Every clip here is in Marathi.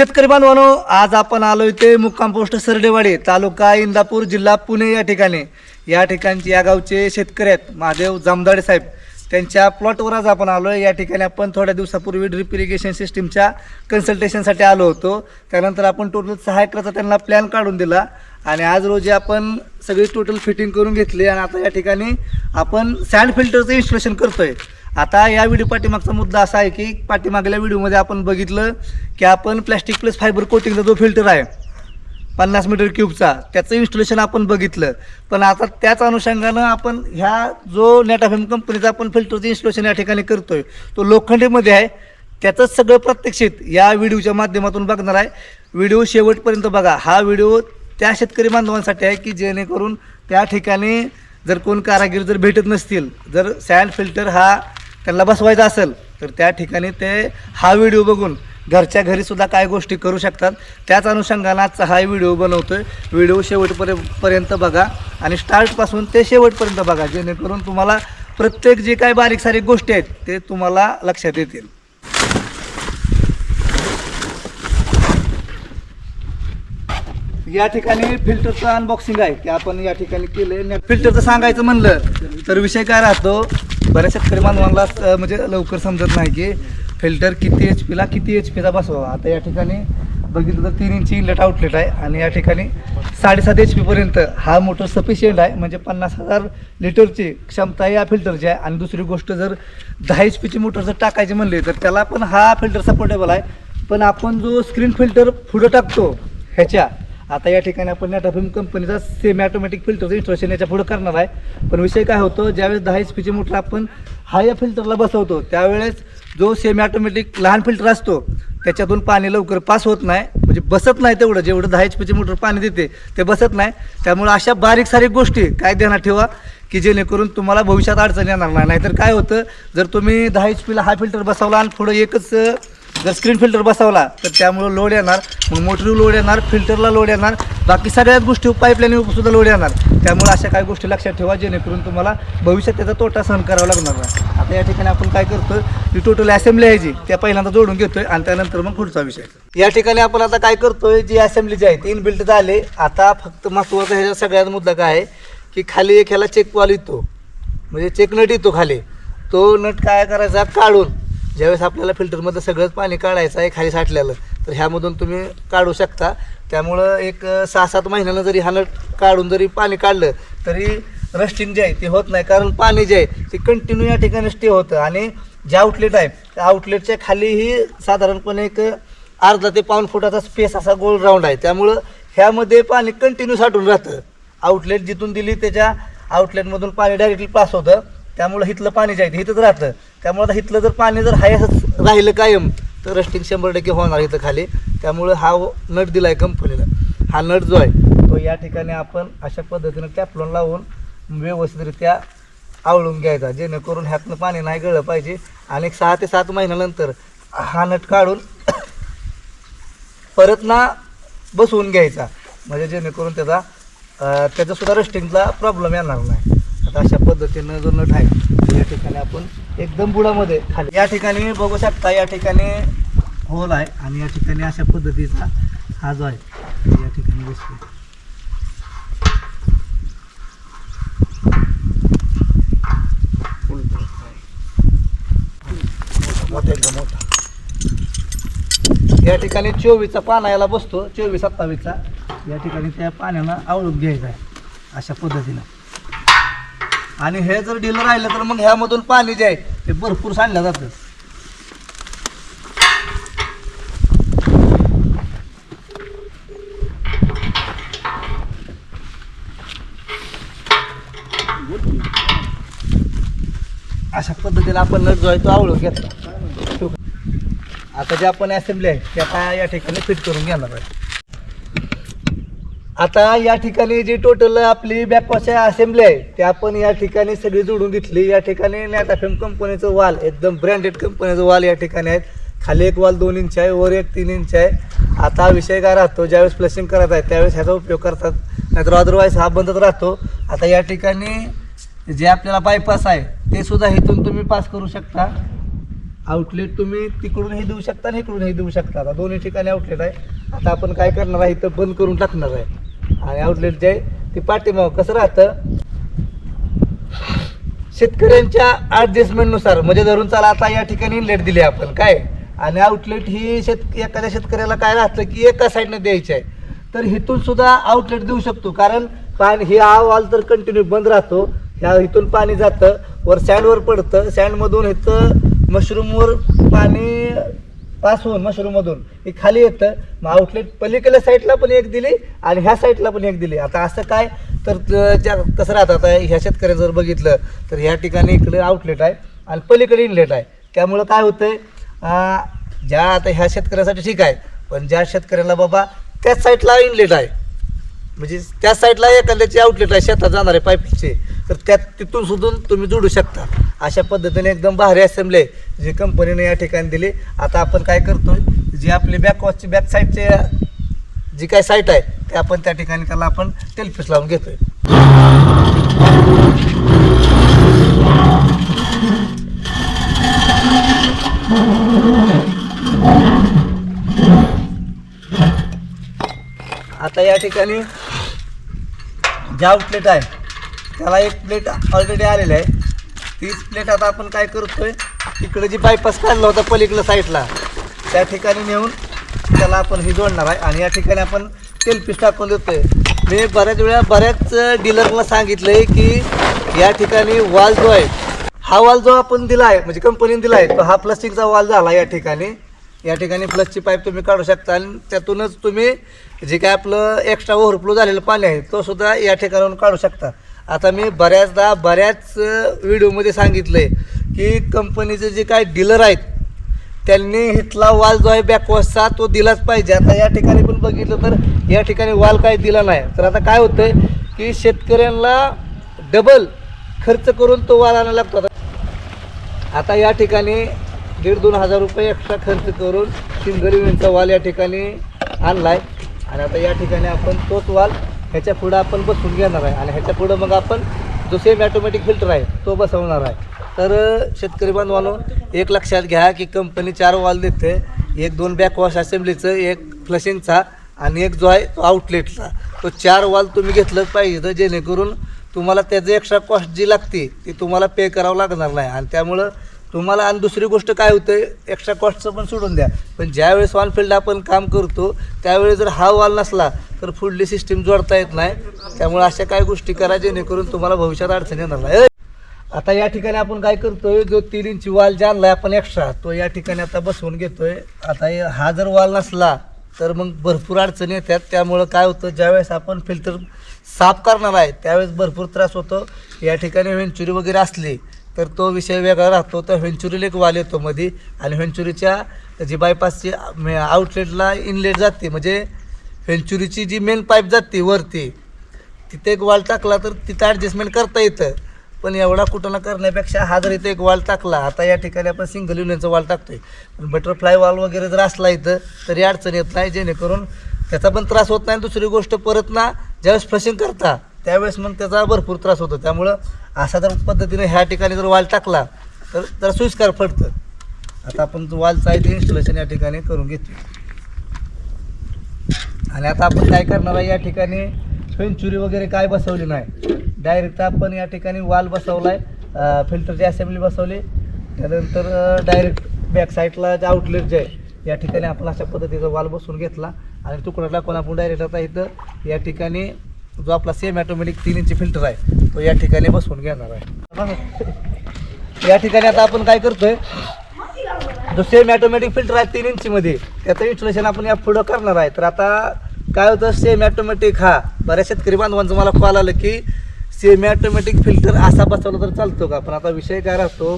शेतकरी बांधवानो आज आपण आलो ते मुक्काम पोस्ट सरडेवाडी तालुका इंदापूर जिल्हा पुणे या ठिकाणी. या ठिकाणचे या गावचे शेतकरी आहेत महादेव जामदाडे साहेब. त्यांच्या प्लॉटवर आज आपण आलो आहे या ठिकाणी आपण थोड्या दिवसापूर्वी ड्रिप इरिगेशन सिस्टीमच्या कन्सल्टेशनसाठी आलो होतो. त्यानंतर आपण टोटल सहा एकराचा त्यांना प्लॅन काढून दिला. आणि आज रोजी आपण सगळी टोटल फिटिंग करून घेतली. आणि आता या ठिकाणी आपण सँड फिल्टरचं इन्स्टॉलेशन आहे आता या व्हिडिओ पाठीमागचा मुद्दा असा आहे की पाठीमागल्या व्हिडिओमध्ये आपण बघितलं की आपण प्लॅस्टिक प्लस फायबर कोटिंगचा जो फिल्टर आहे पन्नास मीटर क्यूबचा त्याचं इन्स्टॉलेशन आपण बघितलं. पण आता त्याच अनुषंगानं आपण ह्या जो नेटाफेम कंपनीचा आपण फिल्टरचं इन्स्टॉलेशन या ठिकाणी करतोय तो लोखंडीमध्ये आहे. त्याचंच सगळं प्रत्यक्षित या व्हिडिओच्या माध्यमातून बघणार आहे. व्हिडिओ शेवटपर्यंत बघा. हा व्हिडिओ त्या शेतकरी बांधवांसाठी आहे की जेणेकरून त्या ठिकाणी जर कोण कारागीर जर भेटत नसतील जर सॅन फिल्टर हा त्यांना बसवायचं असेल तर त्या ठिकाणी ते हा व्हिडिओ बघून घरच्या घरीसुद्धा काय गोष्टी करू शकतात. त्याच अनुषंगानं आजचा हा व्हिडिओ बनवतो आहे व्हिडिओ शेवटपर्यंत पर्यंत बघा आणि स्टार्टपासून ते शेवटपर्यंत बघा जेणेकरून तुम्हाला प्रत्येक जे काय बारीक सारीक गोष्टी आहेत ते तुम्हाला लक्षात येतील. या ठिकाणी फिल्टरचं अनबॉक्सिंग आहे ते आपण या ठिकाणी केलं फिल्टरचं सांगायचं म्हणलं तर विषय काय राहतो? बऱ्याच शेतकरी बांधवांना म्हणजे लवकर समजत नाही की फिल्टर किती एच पीला किती एच पीचा बसवावा आता या ठिकाणी बघितलं तर तीन इंची इनलेट आउटलेट आहे आणि या ठिकाणी साडेसात एच पीपर्यंत हा मोटर सफिशियंट आहे. म्हणजे पन्नास हजार लिटरची क्षमता या फिल्टरची आहे. आणि दुसरी गोष्ट जर दहा एच पीची मोटर जर टाकायची म्हणली तर त्याला पण हा फिल्टर सपोर्टेबल आहे. पण आपण जो स्क्रीन फिल्टर पुढं टाकतो ह्याच्या आता या ठिकाणी आपण नेटाफिल्म कंपनीचा सेमी ऑटोमॅटिक फिल्टरचं इन्स्टॉलेशन याच्यापुढे करणार आहे. पण विषय काय होतो ज्यावेळेस दहा एच पीची मोटर आपण हा या फिल्टरला बसवतो त्यावेळेस जो सेमी ऑटोमॅटिक लहान फिल्टर असतो त्याच्यातून पाणी लवकर पास होत नाही. म्हणजे बसत नाही तेवढं जेवढं दहा एच पीची मोटर पाणी देते ते बसत नाही. त्यामुळे अशा बारीक सारीक गोष्टी काय ध्यानात ठेवा की जेणेकरून तुम्हाला भविष्यात अडचण येणार नाही. नाहीतर काय होतं जर तुम्ही दहा एच पीला हा फिल्टर बसवला आणि पुढं एकच जर स्क्रीन फिल्टर बसवला तर त्यामुळं लोड येणार. मग मोटरीवर लोड येणार फिल्टरला लोड येणार. बाकी सगळ्याच गोष्टी पाईपलाईन सुद्धा लोड येणार. त्यामुळे अशा काही गोष्टी लक्षात ठेवा जेणेकरून तुम्हाला भविष्यात त्याचा तोटा सहन करावा लागणार नाही. आता या ठिकाणी आपण काय करतो ही टोटल असेंब्ली आहे जी त्या पहिल्यांदा जोडून घेतोय आणि त्यानंतर मग पुढचा विषय. या ठिकाणी आपण आता काय करतोय जी असेंब्ली जी आहे ती इनबिल्ट झाले. आता फक्त महत्त्वाचा ह्याचा सगळ्यात मुद्दा काय आहे की खाली एक ह्याला चेक वाल येतो. म्हणजे चेक नट येतो खाली. तो नट काय करायचा? काढून ज्यावेळेस आपल्याला फिल्टरमधलं सगळंच पाणी काढायचं आहे खाली साठलेलं तर ह्यामधून तुम्ही काढू शकता. त्यामुळं एक सहा सात महिन्यानं जरी हा नट काढून जरी पाणी काढलं तरी रस्टिंग जे आहे ते होत नाही. कारण पाणी जे आहे ते कंटिन्यू या ठिकाणी स्टे होतं. आणि जे आउटलेट आहे त्या आउटलेटच्या खालीही साधारणपणे एक अर्धा ते पाऊन फुटाचा स्पेस असा गोल राऊंड आहे. त्यामुळं ह्यामध्ये पाणी कंटिन्यू साठून राहतं. आउटलेट जिथून दिली त्याच्या आउटलेटमधून पाणी डायरेक्टली पास होतं. त्यामुळं हिथलं पाणी जे आहे ते इथंच राहतं. त्यामुळं आता हिथलं जर पाणी जर हाय राहिलं कायम तर रस्टिंग शंभर टक्के होणार इथं खाली. त्यामुळं हा नट दिला आहे कंपनीला हा नट जो आहे तो या ठिकाणी आपण अशा पद्धतीनं टॅपलॉन लावून व्यवस्थितरित्या आवळून घ्यायचा जेणेकरून ह्यातनं पाणी नाही गळलं पाहिजे. आणि एक सहा ते सात महिन्यानंतर हा नट काढून परत ना बसवून घ्यायचा. म्हणजे जेणेकरून त्याचा त्याचासुद्धा रस्टिंगचा प्रॉब्लेम येणार नाही. आता अशा पद्धतीनं जो नट आहे या ठिकाणी आपण एकदम बुडामध्ये खाली या ठिकाणी बघू शकता या ठिकाणी होल आहे आणि या ठिकाणी अशा पद्धतीचा हा जो आहे या ठिकाणी बसतो मोठा या ठिकाणी चोवीसचा पाना याला बसतो चोवीस सत्तावीसचा. या ठिकाणी त्या पाण्यानं आवळून घ्यायचा आहे अशा पद्धतीनं. आणि हे जर ढिलं राहिलं तर मग ह्यामधून पाणी जे आहे ते भरपूर सांडलं जातं. अशा पद्धतीला आपण नट जो आहे तो आवळून घेतला. आता जे आपण असेंब्ली आहे ते आता या ठिकाणी फिट करून घेणार आहे. आता या ठिकाणी जी टोटल आपली बॅकवॉश असेंब्ली आहे ते आपण या ठिकाणी सगळी जोडून घेतली. या ठिकाणी नॅटाफेम कंपनीचं वाल एकदम ब्रँडेड कंपनीचं वाल या ठिकाणी आहेत. खाली एक वाल दोन इंच आहे वर एक तीन इंच आहे. आता विषय काय राहतो? ज्यावेळेस फ्लशिंग करत आहे त्यावेळेस ह्याचा उपयोग करतात. नाहीतर अदरवाईज हा बंदच राहतो. आता या ठिकाणी जे आपल्याला बायपास आहे ते सुद्धा इथून तुम्ही पास करू शकता. आउटलेट तुम्ही तिकडूनही देऊ शकता आणि इकडूनही देऊ शकता. आता दोन्ही ठिकाणी आउटलेट आहे. आता आपण काय करणार आहे? इथं बंद करून टाकणार आहे. आणि आउटलेट जे आहे ते पाठीमाग कसं राहतं? शेतकऱ्यांच्या ॲडजस्टमेंटनुसार म्हणजे धरून चला आता या ठिकाणी इनलेट दिली आपण काय? आणि आउटलेट ही शेत एखाद्या शेतकऱ्याला काय राहतं की एका साईडनं द्यायची आहे. तर इथून सुद्धा आउटलेट देऊ शकतो कारण पाणी हे हा वॉल तर कंटिन्यू बंद राहतो. ह्या इथून पाणी जातं वर सँडवर पडतं. सँडमधून इथं मशरूमवर पाणी पास होऊन मशरूममधून हे खाली येतं. मग आउटलेट पलीकडल्या साईडला पण एक दिली आणि ह्या साईडला पण एक दिली. आता असं काय? तर त- ज्या कसं राहतं. आता ह्या शेतकऱ्याचं जर बघितलं तर ह्या ठिकाणी इकडे आउटलेट आहे आणि पलीकडे इनलेट आहे. त्यामुळं काय होतंय? ज्या आता ह्या शेतकऱ्यासाठी ठीक आहे पण ज्या शेतकऱ्याला बाबा त्याच साईडला इनलेट आहे. म्हणजे त्या साईडला एखाद्याची आउटलेट आहे शेतात जाणारे पाईपचे तर त्यात तिथून सुधून तुम्ही जोडू शकता. अशा पद्धतीने एकदम भारी असेंब्ली आहे जी कंपनीने या ठिकाणी दिली. आता आपण काय करतोय जी आपली बॅकवॉचची बॅक साईडचे जी काय साईट आहे ते आपण त्या ठिकाणी त्याला आपण टेलफिस लावून घेतोय. आता या ठिकाणी जे आउटलेट आहे त्याला एक प्लेट ऑलरेडी आलेलं आहे. तीच प्लेट आता आपण काय करतोय इकडे जी बायपास काढला होता पलीकडं साईडला त्या ठिकाणी नेऊन त्याला आपण ही जोडणार आहे. आणि या ठिकाणी आपण तेलपीस टाकून देतोय. मी बऱ्याच वेळा बऱ्याच डीलरला सांगितलं आहे की या ठिकाणी वाल जो आहे हा वाल जो आपण दिला आहे म्हणजे कंपनीने दिला आहे तो हा प्लास्टिकचा वाल झाला या ठिकाणी. या ठिकाणी प्लसची पाईप तुम्ही काढू शकता आणि त्यातूनच तुम्ही जे काय आपलं एक्स्ट्रा ओव्हरफ्लो झालेलं पाणी आहे तो सुद्धा या ठिकाणाहून काढू शकता. आता मी बऱ्याचदा बऱ्याच व्हिडिओमध्ये सांगितलं आहे की कंपनीचे जे काय डीलर आहेत त्यांनी इथला वाल जो आहे बॅकवॉशचा तो दिलाच पाहिजे. आता या ठिकाणी पण बघितलं तर या ठिकाणी वाल काय दिला नाही. तर आता काय होतं आहे की शेतकऱ्यांना डबल खर्च करून तो वाल आणायला लागतो. आता आता या ठिकाणी दीड दोन हजार रुपये एक्स्ट्रा खर्च करून सिंगल वाल या ठिकाणी आणला आहे आणि आता या ठिकाणी आपण तोच वाल ह्याच्या पुढं आपण बसून घेणार आहे. आणि ह्याच्या पुढं मग आपण जो सेम ॲटोमॅटिक फिल्टर आहे तो बसवणार आहे. तर शेतकरी बांधवानो एक लक्षात घ्या की कंपनी चार वाल देते. एक दोन बॅकवॉश असेंब्लीचं एक फ्लशिंगचा आणि एक जो आहे तो आउटलेटचा तो चार वाल तुम्ही घेतलंच पाहिजे तर जेणेकरून तुम्हाला त्याचं एक्स्ट्रा कॉस्ट जी लागते ती तुम्हाला पे करावं लागणार नाही. आणि त्यामुळं तुम्हाला आणि दुसरी गोष्ट काय होतं एक्स्ट्रा कॉस्टचं पण सोडून द्या. पण ज्यावेळेस वालफिल्ड आपण काम करतो त्यावेळेस जर हा वॉल नसला तर फुडली सिस्टीम जोडता येत नाही. त्यामुळे अशा काय गोष्टी करा जेणेकरून तुम्हाला भविष्यात अडचण येणार नाही. आता या ठिकाणी आपण काय करतोय? जो तीन इंची वाल जे आणलाय आपण एक्स्ट्रा तो या ठिकाणी आता बसवून घेतोय. आता हा जर वाल नसला तर मग भरपूर अडचणी येतात. त्यामुळं काय होतं? ज्यावेळेस आपण फिल्टर साफ करणार आहे त्यावेळेस भरपूर त्रास होतो. या ठिकाणी वेंचुरी वगैरे असली तर तो विषय वेगळा राहतो. तर व्हेंचुरी एक वाल येतो मध्ये आणि व्हेंचुरीच्या जी बायपासची आउटलेटला इनलेट जाते. म्हणजे व्हेंचुरीची जी मेन पाईप जाते वरती तिथे एक वाल टाकला तर तिथं ॲडजस्टमेंट करता येतं. पण एवढा कुठं ना करण्यापेक्षा हा जर इथं एक वाल टाकला आता या ठिकाणी आपण सिंगल युनियनचा वाल टाकतोय. पण बटरफ्लाय वाल वगैरे जर असला इथं तरी अडचण येत नाही. जेणेकरून त्याचा पण त्रास होत नाही दुसरी गोष्ट परत ना ज्यावेळेस फ्लशिंग करता त्यावेळेस मग त्याचा भरपूर त्रास होतो. त्यामुळं असा जर पद्धतीने ह्या ठिकाणी जर वाल टाकला तर जरा सुस्कार पडतं. आता आपण जो आहे ते इन्स्टॉलेशन या ठिकाणी करून घेतो आणि आता आपण काय करणार आहे या ठिकाणी फेंचुरी वगैरे काय बसवली नाही. डायरेक्ट आपण या ठिकाणी वाल आहे फिल्टरची असेंब्ली बसवली. त्यानंतर डायरेक्ट बॅक साईडला जे आउटलेट जे आहे या ठिकाणी आपण अशा पद्धतीचा वाल बसवून घेतला. आणि तुकडा टाकून आपण डायरेक्ट आता इथं या ठिकाणी जो आपला सेम ॲटोमॅटिक तीन इंची फिल्टर आहे तो या ठिकाणी बसवून घेणार आहे. या ठिकाणी आता आपण काय करतोय? जो सेम ॲटोमॅटिक फिल्टर आहे तीन इंचीमध्ये त्याचं इन्स्टॉलेशन आपण या पुढं करणार आहे. तर आता काय होतं? सेम ॲटोमॅटिक हा बऱ्याच शेतकरी बांधवांचं मला कॉल आलं की सेमी ॲटोमॅटिक फिल्टर असा बसवला तर चालतो का? पण आता विषय काय राहतो?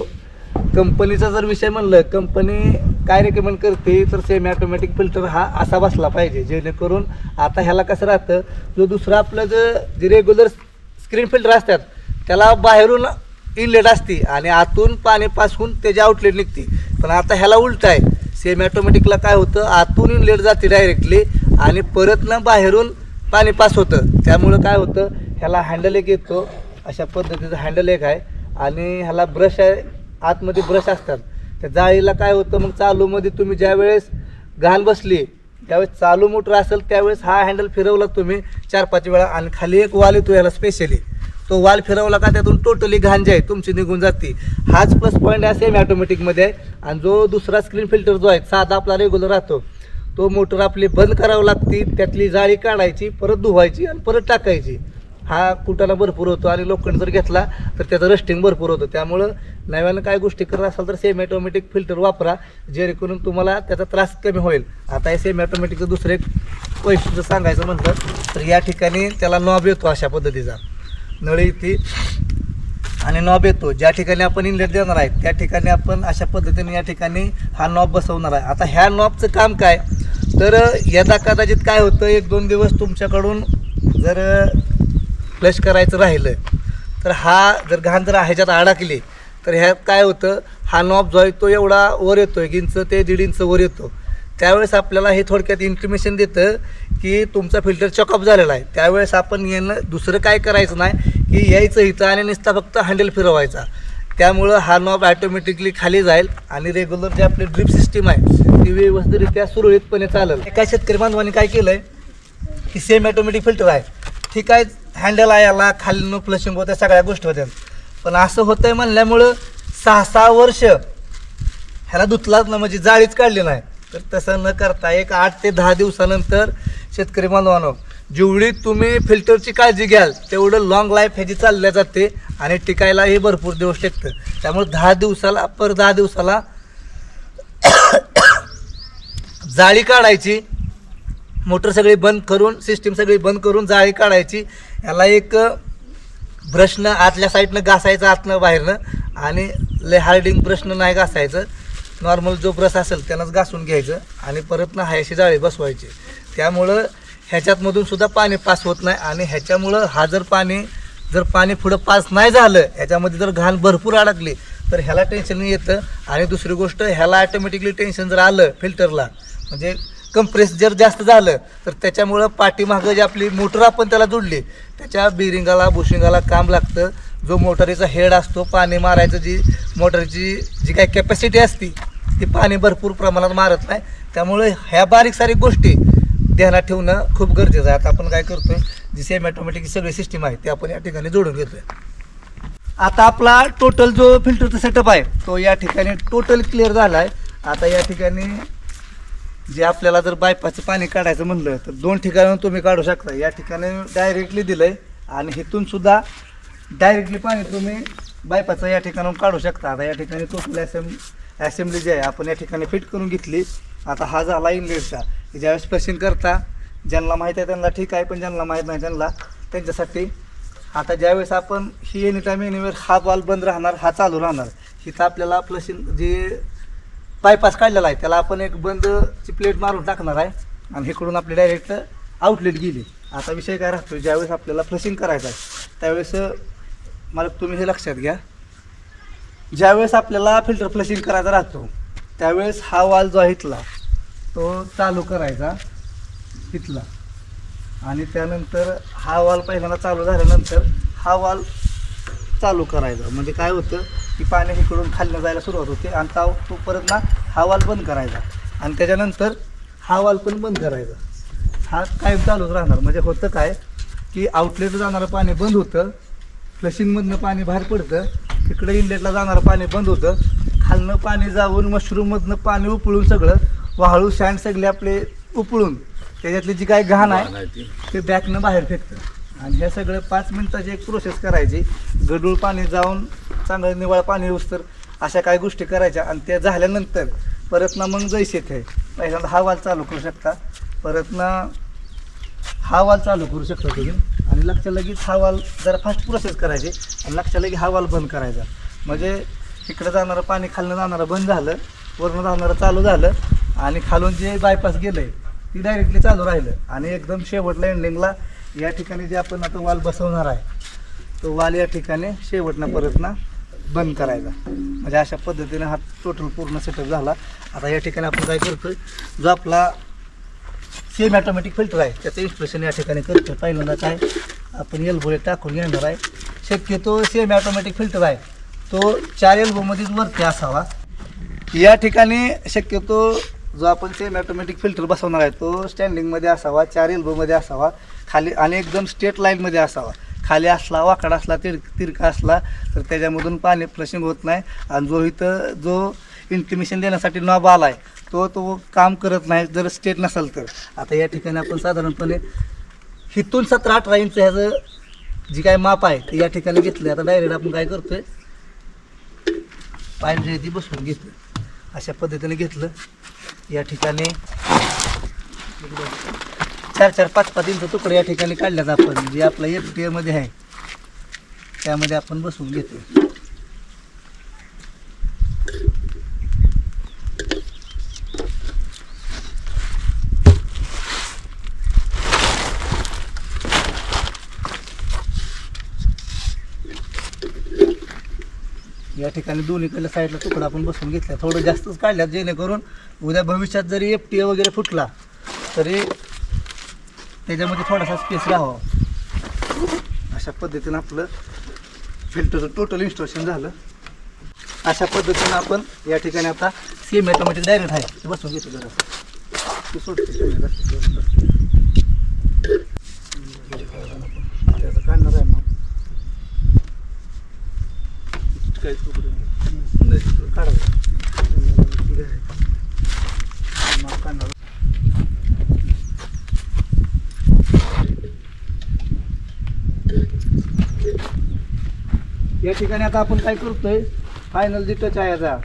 कंपनीचा जर विषय म्हणलं कंपनी काय रेकमेंड करते तर सेमी ॲटोमॅटिक फिल्टर हा असा बसला पाहिजे जेणेकरून आता ह्याला कसं राहतं जो दुसरा आपलं जे जे रेग्युलर स्क्रीन फिल्टर असतात त्याला बाहेरून इनलेट असते आणि आतून पाणी पास होऊन त्याची आउटलेट निघते. पण आता ह्याला उलट आहे. सेम ॲटोमॅटिकला काय होतं आतून इनलेट जाते डायरेक्टली आणि परत ना बाहेरून पाणी पास होतं. त्यामुळं काय होतं ह्याला हँडल एक येतो. अशा पद्धतीचं हँडल एक आहे. आणि ह्याला ब्रश आहे. आतमध्ये ब्रश असतात. त्या जाळीला काय होतं? मग चालूमध्ये तुम्ही ज्यावेळेस घाण बसली त्यावेळेस चालू मोटर असेल त्यावेळेस हा हँडल फिरवला तुम्ही चार पाच वेळा आणि खाली एक वाल येतो याला स्पेशली तो वाल फिरवला का त्यातून टोटली घाण जी आहे तुमची निघून जाते. हाच प्लस पॉईंट आहे सेम ॲटोमॅटिकमध्ये आहे आणि जो दुसरा स्क्रीन फिल्टर जो आहे साधा आपला रेग्युलर राहतो. तो मोटर आपली बंद करावं लागते त्यातली जाळी काढायची परत धुवायची आणि परत टाकायची. हा कुटाला भरपूर होतो आणि लोखंड जर घेतला तर त्याचं रस्टिंग भरपूर होतं. त्यामुळं नव्यानं काय गोष्टी करत असाल तर सेमी ऑटोमॅटिक फिल्टर वापरा जेणेकरून तुम्हाला त्याचा त्रास कमी होईल. आता हे सेमी ऑटोमॅटिकचं दुसरं एक वैशिष्ट्य सांगायचं म्हटलं तर या ठिकाणी त्याला नॉब येतो अशा पद्धतीचा. नळी ती आणि नॉब येतो. ज्या ठिकाणी आपण इनलेट देणार आहे त्या ठिकाणी आपण अशा पद्धतीने या ठिकाणी हा नॉब बसवणार आहे. आता ह्या नॉबचं काम काय? तर यदा कदाचित काय होतं एक दोन दिवस तुमच्याकडून जर फ्लश करायचं राहिलं तर हा जर घाण जर ह्याच्यात अडकली तर ह्यात काय होतं हा नॉब जो आहे तो एवढा वर येतो एक इंच ते दीड इंच वर येतो. त्यावेळेस आपल्याला हे थोडक्यात इन्फॉर्मेशन देतं की तुमचा फिल्टर चॉकअप झालेला आहे. त्यावेळेस आपण येणं दुसरं काय करायचं नाही की यायचं इथं आणि नुसता फक्त हँडल फिरवायचा. त्यामुळं हा नॉब ॲटोमॅटिकली खाली जाईल आणि रेग्युलर जे आपली ड्रिप सिस्टीम आहे ती व्यवस्थितरित्या सुरळीतपणे चालेल. एका शेतकरी बांधवांनी काय केलं आहे की सेम ॲटोमॅटिक फिल्टर आहे. ठीक आहे हँडल आहे याला खाली नो फ्लशिंग होत्या सगळ्या गोष्टी होत्या. पण असं होतं आहे म्हणल्यामुळं सहा सहा वर्ष ह्याला धुतलाच ना म्हणजे जाळीच काढली नाही. तर तसं न करता एक आठ ते दहा दिवसानंतर शेतकरी बांधवानो जेवढी तुम्ही फिल्टरची काळजी घ्याल तेवढं लॉंग लाईफ ह्याची चालल्या जाते आणि टिकायलाही भरपूर दिवस टिकतं. त्यामुळे दहा दिवसाला पर दहा दिवसाला जाळी काढायची मोटर सगळी बंद करून सिस्टीम सगळी बंद करून जाळी काढायची याला एक ब्रशनं आतल्या साईडनं घासायचं आतनं बाहेरनं. आणि लय हार्डिंग ब्रशनं नाही घासायचं. नॉर्मल जो ब्रश असेल त्यानंच घासून घ्यायचं. आणि परत ना हायशी जाळी बसवायची. त्यामुळं ह्याच्यातमधून सुद्धा पाणी पास होत नाही. आणि ह्याच्यामुळं हा जर पाणी जर पाणी पुढं पास नाही झालं ह्याच्यामध्ये जर घाण भरपूर अडकली तर ह्याला टेन्शन येतं. आणि दुसरी गोष्ट ह्याला ॲटोमॅटिकली टेन्शन जर आलं फिल्टरला म्हणजे कंप्रेस जर जास्त झालं तर त्याच्यामुळं पाठीमागं जी आपली मोटर आपण त्याला जोडली त्याच्या बिरिंगाला बुशिंगाला काम लागतं. जो मोटारीचा हेड असतो पाणी मारायचं जी मोटरची जी काही कॅपॅसिटी असती ती पाणी भरपूर प्रमाणात मारत नाही. त्यामुळे ह्या बारीक सारीक गोष्टी ध्यानात ठेवणं खूप गरजेचं आहे. आता आपण काय करतोय जी सेम ऑटोमॅटिक सगळी सिस्टीम आहे ती आपण या ठिकाणी जोडून घेतोय. आता आपला टोटल जो फिल्टरचा सेटअप आहे तो या ठिकाणी टोटल क्लिअर झाला आहे आता या ठिकाणी जे आपल्याला जर बायपासचं पाणी काढायचं म्हणलं तर दोन ठिकाणून तुम्ही काढू शकता. या ठिकाणी डायरेक्टली दिलं आहे आणि इथून सुद्धा डायरेक्टली पाणी तुम्ही बायपासचं या ठिकाणून काढू शकता. आता या ठिकाणी टोटल असेंब असेंब्ली जी आहे आपण या ठिकाणी फिट करून घेतली. आता हा झाला इनलेटचा ज्यावेळेस फ्लशिंग करता ज्यांना माहीत आहे त्यांना ठीक आहे पण ज्यांना माहीत नाही त्यांना त्यांच्यासाठी आता ज्यावेळेस आपण ही एनी टाईम एनिवेअर हा बॉल बंद राहणार हा चालू राहणार. इथं आपल्याला फ्लशिंग जे बायपास काढलेला आहे. त्याला आपण एक बंदची प्लेट मारून टाकणार आहे. आणि इकडून आपली डायरेक्ट आउटलेट गेली. आता विषय काय राहतो ज्यावेळेस आपल्याला फ्लशिंग करायचं आहे त्यावेळेस मला तुम्ही हे लक्षात घ्या. ज्यावेळेस आपल्याला फिल्टर फ्लशिंग करायचा राहतो त्यावेळेस हा वाल जो आहे इथला तो चालू करायचा इथला. आणि त्यानंतर हा वाल पहिल्यांदा चालू झाल्यानंतर हा वाल चालू करायचा. म्हणजे काय होतं की पाणी इकडून खाल्लं जायला सुरुवात होते आणि ता तो परत ना हा वाल बंद करायचा. आणि त्याच्यानंतर हा वाल पण बंद करायचा. हा कायम चालूच राहणार. म्हणजे होतं काय की आउटलेट जाणारं पाणी बंद होतं फ्लशिंगमधनं पाणी बाहेर पडतं तिकडे इनलेटला जाणारं पाणी बंद होतं खालनं पाणी जाऊन मशरूममधनं पाणी उपळून सगळं वाळू सँड सगळे आपले उपळून त्याच्यातली जी काय घाण आहे ते. बॅकनं बाहेर फेकतं. आणि हे सगळं पाच मिनिटाची एक प्रोसेस करायची. गडूळ पाणी जाऊन चांगलं निवाळ पाणी उस्तर अशा काही गोष्टी करायच्या आणि त्या झाल्यानंतर परत ना मग जैसे थे पहिल्यांदा हा वाल चालू करू शकता. परत ना हा वाल चालू करू शकता तुम्ही. आणि लक्ष लगेच हा वाल जरा फास्ट प्रोसेस करायची आणि लक्ष लगेच हा वाल बंद करायचा. म्हणजे इकडं जाणारं पाणी खालनं जाणारं बंद झालं वरनं जाणारं चालू झालं आणि खालून जे बायपास गेलं आहे ती डायरेक्टली चालू राहिलं. आणि एकदम शेवटला एंडिंगला या ठिकाणी जे आपण आता वाल बसवणार आहे तो वाल या ठिकाणी शेवटनं परतना बंद करायचा. म्हणजे अशा पद्धतीने हा टोटल पूर्ण सेटअप झाला. आता या ठिकाणी आपण काय करतोय जो आपला सेम ऑटोमॅटिक फिल्टर आहे त्याचं इन्स्टॉलेशन या ठिकाणी करतो पहिल्यांदा काय आपण एल्बोळे टाकून घेणार आहे. शक्यतो सेम ऑटोमॅटिक फिल्टर आहे तो चार एल्बोमध्येच वरती असावा. या ठिकाणी शक्यतो जो आपण सेम ऑटोमॅटिक फिल्टर बसवणार आहे तो स्टँडिंगमध्ये असावा चार एल्बोमध्ये असावा. खाली आणि एकदम स्टेट लाईनमध्ये असावा. खाली असला वाकडा असला तिर तिरका असला तर त्याच्यामधून पाणी फ्लशिंग होत नाही. आणि जो इथं जो इंटिमेशन देण्यासाठी नॉब आला आहे तो तो काम करत नाही जर स्टेट नसेल तर. आता या ठिकाणी आपण साधारणपणे हिथून सतरा अठरा इंच ह्याचं जी काय माप आहे ते या ठिकाणी घेतलं आता डायरेक्ट आपण काय करतोय? पाईप जी ती बसवून घेतलं अशा पद्धतीने घेतलं. या ठिकाणी चार चार पाच पाच इंच तुकडे या ठिकाणी काढल्यात आपण. जे आपलं एफ टी मध्ये आहे त्यामध्ये आपण बसवून घेतो या ठिकाणी दोन्हीकडल्या साईडला तुकडा आपण बसवून घेतला. थोडं जास्तच काढल्यात जेणेकरून उद्या भविष्यात जरी एफ टी वगैरे फुटला तरी त्याच्यामध्ये थोडासा स्पेस राहावा. अशा पद्धतीनं आपलं फिल्टरचं टोटल इन्स्टॉलेशन झालं. अशा पद्धतीनं आपण या ठिकाणी आता सेम ऑटोमॅटिक डायरेक्ट आहे. ते बसवून घेतो जरा. ते सोडते. camera. त्याचं काढणार आहे मग. काय काढावं ठीक आहे. मग काढणार. या ठिकाणी आता आपण काय करतोय? फायनल जी टच आहे याचा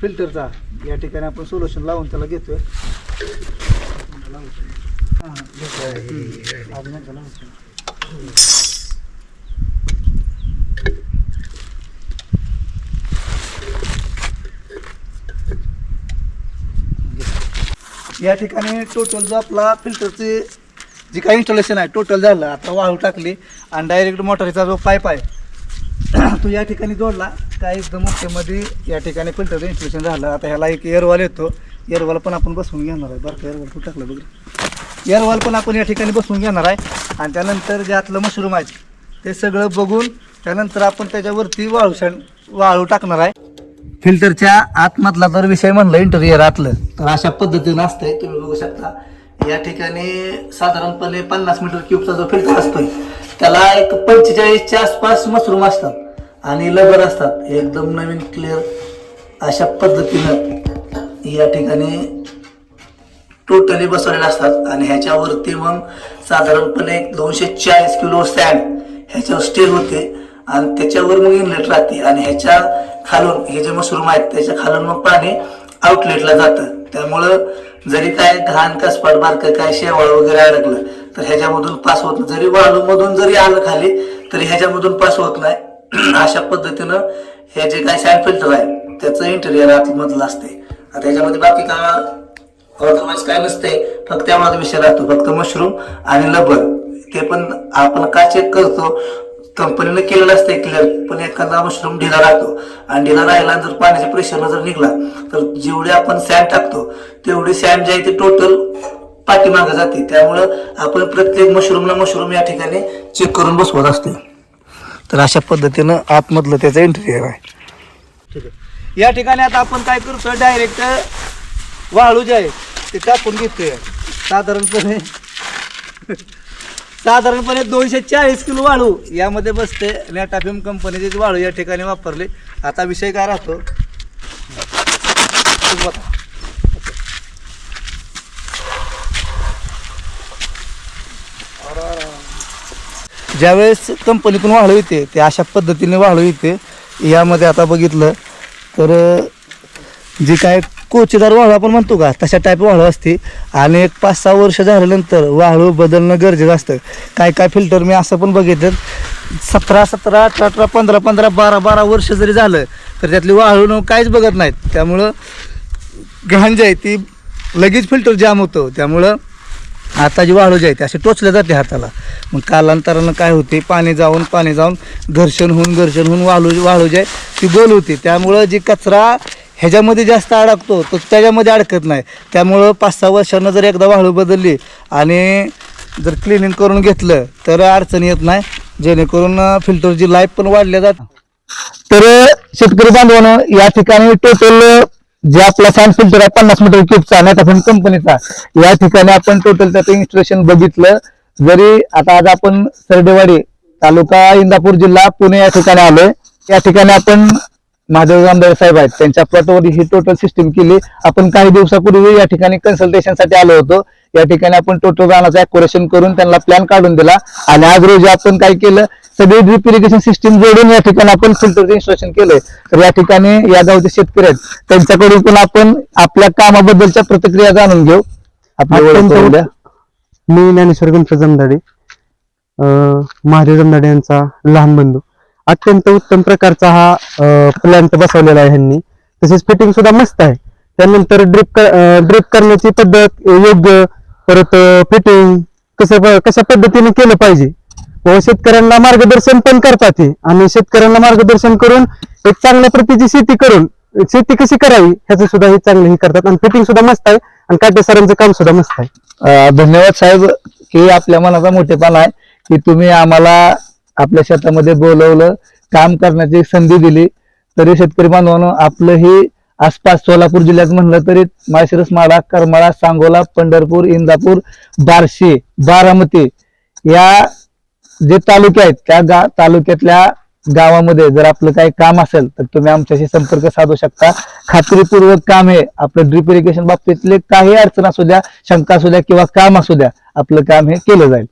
फिल्टरचा या ठिकाणी आपण सोल्युशन लावून त्याला घेतोय. हां, या ठिकाणी टोटल जो आपला फिल्टरचे जी काही इन्स्टॉलेशन आहे टोटल झालं आता वाळू टाकली आणि डायरेक्ट मोटरचा जो पाईप आहे तो या ठिकाणी जोडला. त्या एकदम ओकेमध्ये या ठिकाणी फिल्टरचं इन्स्टॉलेशन झालं. आता ह्याला एक एअरवाल येतो. एअरवाल पण आपण बसवून घेणार आहे. बरं का एअरवाल कुठं टाकलं बघ. एअरवाल पण आपण या ठिकाणी बसवून घेणार आहे. आणि त्यानंतर जे आतलं मशरूम आहे ते सगळं बघून त्यानंतर आपण त्याच्यावरती वाळू वाळू टाकणार आहे. फिल्टरच्या आतमधला जर विषय म्हणलं इंटरियर आतलं. तर अशा पद्धतीनं असतंय. तुम्ही बघू शकता. या ठिकाणी साधारणपणे पन्नास मीटर क्यूबचा जो फिल्टर असतोय त्याला एक पंचेचाळीसच्या आसपास मशरूम असतात. आणि लबर असतात एकदम नवीन क्लिअर अशा पद्धतीनं या ठिकाणी टोटली बसवलेले असतात. आणि ह्याच्यावरती मग साधारणपणे एक दोनशे चाळीस किलो सँड ह्याच्यावर स्टील होते. आणि त्याच्यावर मग इनलेट राहते. आणि ह्याच्या खालून हे जे मशरूम आहेत त्याच्या खालून मग पाणी आउटलेटला जातं. त्यामुळं जरी काय घाण कसपाट बारकं काय शेवाळ वगैरे अडकलं तर ह्याच्यामधून पास होत नाही. जरी वाळूमधून जरी आलं खाली तरी ह्याच्यामधून पास होत नाही. अशा पद्धतीनं हे जे काही सँड फिल्टर आहे त्याचं इंटेरियर आतमधलं असते. त्याच्यामध्ये बाकी का अदरवाईज काय नसते फक्त त्यामध्ये विषय राहतो फक्त मशरूम आणि लबर. ते पण आपण का चेक करतो? कंपनीनं केलेलं असते क्लिअर पण एखादा मशरूम ढिला राहतो. आणि ढिला राहिला जर पाण्याच्या प्रेशरनं जर निघला तर जेवढे आपण सँड टाकतो तेवढी सँड जे आहे ते टोटल पाठीमागं जाते. त्यामुळं आपण प्रत्येक मशरूमला मशरूम या ठिकाणी चेक करून बसवत असतो तर अशा पद्धतीनं आतमधलं त्याचं इंटेरियर आहे. ठीक आहे. या ठिकाणी आता आपण काय करतोय डायरेक्ट वाळू जे आहे ते टाकून घेतोय. साधारणपणे साधारणपणे दोनशे चाळीस किलो वाळू यामध्ये बसते नॅटाफिम कंपनीचे वाळू या ठिकाणी वापरले. आता विषय काय राहतो? ज्यावेळेस कंपनीतून वाहळू येते ते अशा पद्धतीने वाळू येते यामध्ये आता बघितलं तर जे काय कोचेदार वाळू आपण म्हणतो का तशा टाईप वाळू असते. आणि एक पाच सहा वर्ष झाल्यानंतर वाळू बदलणं गरजेचं असतं. काय काय फिल्टर मी असं पण बघितलं. सतरा सतरा अठरा अठरा पंधरा पंधरा बारा बारा वर्ष जरी झालं तर त्यातली वाळू काहीच बघत नाहीत. त्यामुळं घाण जी आहे ती लगेच फिल्टर जाम होतं. त्यामुळं आता जी वाळू जायते आहे टोचले जाते हाताला. मग कालांतरानं काय होते पाणी जाऊन पाणी जाऊन घर्षण होऊन घर्षण होऊन वाळू वाळू जाय आहे ती गोल होते. त्यामुळं जी कचरा ह्याच्यामध्ये जास्त अडकतो तो त्याच्यामध्ये अडकत नाही. त्यामुळं पाच सहा वर्षानं जर एकदा वाळू बदलली आणि जर क्लिनिंग करून घेतलं तर अडचण येत नाही. जेणेकरून फिल्टरची लाईफ पण वाढल्या जात. तर शेतकरी बांधवानं या ठिकाणी टोटल जे आपला सॅन फिल्टर आहे पन्नास मीटर क्यूबचा आपण कंपनीचा या ठिकाणी आपण टोटल त्याचं इन्स्टॉलेशन बघितलं. जरी आता आज आपण सरडेवाडी तालुका इंदापूर जिल्हा पुणे या ठिकाणी आलोय. या ठिकाणी आपण महादेव आमदार साहेब आहेत. त्यांच्या प्लॉटवर ही टोटल सिस्टीम केली. आपण काही दिवसापूर्वी या ठिकाणी कन्सल्टेशनसाठी आलो होतो. या ठिकाणी आपण टोटल रानाचं अॅक्युरेशन करून त्यांना प्लॅन काढून दिला. आणि आज रोजी आपण काय केलं? सगळी ड्रिप इरिगेशन सिस्टीम जोडून या ठिकाणी आपण फिल्टरचं इन्स्टॉलेशन केलंय. तर या ठिकाणी या गावचे शेतकरी आहेत. त्यांच्याकडून पण आपण आपल्या कामाबद्दलच्या प्रतिक्रिया जाणून घेऊ. आपली ओळख अत्यंत करून द्या. मी ज्ञानेश्वर गणपत जमदाडे. अं, महादेव जमदाडे यांचा लहान बंधू. अत्यंत उत्तम प्रकारचा हा प्लॅन्ट बसवलेला आहे ह्यांनी. तसेच फिटिंग सुद्धा मस्त आहे. त्यानंतर ड्रिप ड्रिप करण्याची पद्धत योग्य. परत फिटिंग कसं प- कशा पद्धतीने केलं पाहिजे? व शेतकऱ्यांना मार्गदर्शन पण करतात हे. आणि शेतकऱ्यांना मार्गदर्शन करून एक चांगल्या प्रतीची शेती करून शेती कशी करावी ह्याचं सुद्धा हे चांगलं हे करतात. आणि फिटिंग सुद्धा मस्त आहे. आणि काटे सरांचं काम सुद्धा मस्त आहे. धन्यवाद साहेब. की आपल्या मनाचा मोठेपणा आहे की तुम्ही आम्हाला आपल्या शेतामध्ये बोलवलं काम करण्याची संधी दिली. तरी शेतकरी बांधवांनो आपलं ही आसपास सोलापूर जिल्ह्यात म्हणलं तरी माळशिरस माडा करमाळा सांगोला पंढरपूर इंदापूर बार्शी बारामती या जे तालुके आहेत त्या गा तालुक्यातल्या गावामध्ये जर आपलं काही काम असेल तर तुम्ही आमच्याशी संपर्क साधू शकता. खात्रीपूर्वक काम हे आपलं ड्रिप इरिगेशन बाबतीतले काही अडचण असू द्या शंका असू द्या किंवा काम असू द्या आपलं काम हे केलं जाईल.